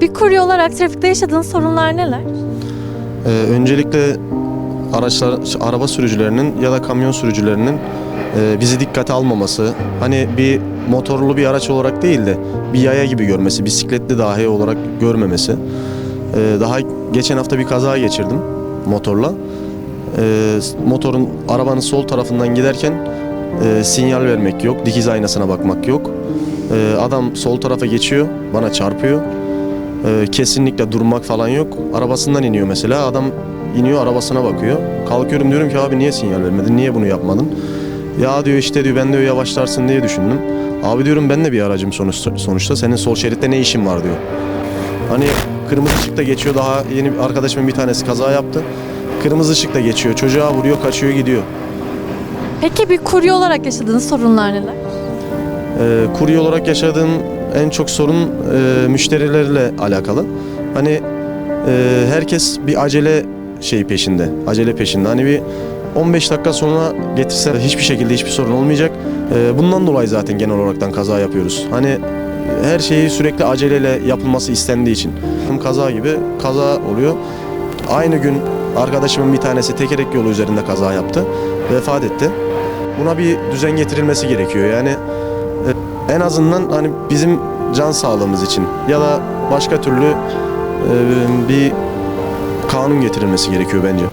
Bir kurye olarak trafikte yaşadığınız sorunlar neler? Ee, öncelikle araçlar, araba sürücülerinin ya da kamyon sürücülerinin e, bizi dikkate almaması, hani bir motorlu bir araç olarak değil de bir yaya gibi görmesi, bisikletli dahi olarak görmemesi. Ee, daha geçen hafta bir kaza geçirdim motorla. Ee, motorun arabanın sol tarafından giderken e, sinyal vermek yok, dikiz aynasına bakmak yok. Ee, adam sol tarafa geçiyor, bana çarpıyor. Ee, kesinlikle durmak falan yok. Arabasından iniyor mesela. Adam iniyor arabasına bakıyor. Kalkıyorum diyorum ki abi niye sinyal vermedin? Niye bunu yapmadın? Ya diyor işte diyor ben diyor yavaşlarsın diye düşündüm. Abi diyorum ben de bir aracım sonuçta, sonuçta. Senin sol şeritte ne işin var diyor. Hani kırmızı ışıkta geçiyor daha yeni bir arkadaşımın bir tanesi kaza yaptı. Kırmızı ışıkta geçiyor. Çocuğa vuruyor, kaçıyor, gidiyor. Peki bir kurye olarak yaşadığınız sorunlar neler? Ee, kurye olarak yaşadığım en çok sorun e, müşterilerle alakalı. Hani e, herkes bir acele şey peşinde, acele peşinde. Hani bir 15 dakika sonra getirse hiçbir şekilde hiçbir sorun olmayacak. E, bundan dolayı zaten genel olaraktan kaza yapıyoruz. Hani her şeyi sürekli aceleyle yapılması istendiği için. Kaza gibi kaza oluyor. Aynı gün arkadaşımın bir tanesi tekerek yolu üzerinde kaza yaptı. Vefat etti. Buna bir düzen getirilmesi gerekiyor. Yani en azından hani bizim can sağlığımız için ya da başka türlü e, bir kanun getirilmesi gerekiyor bence.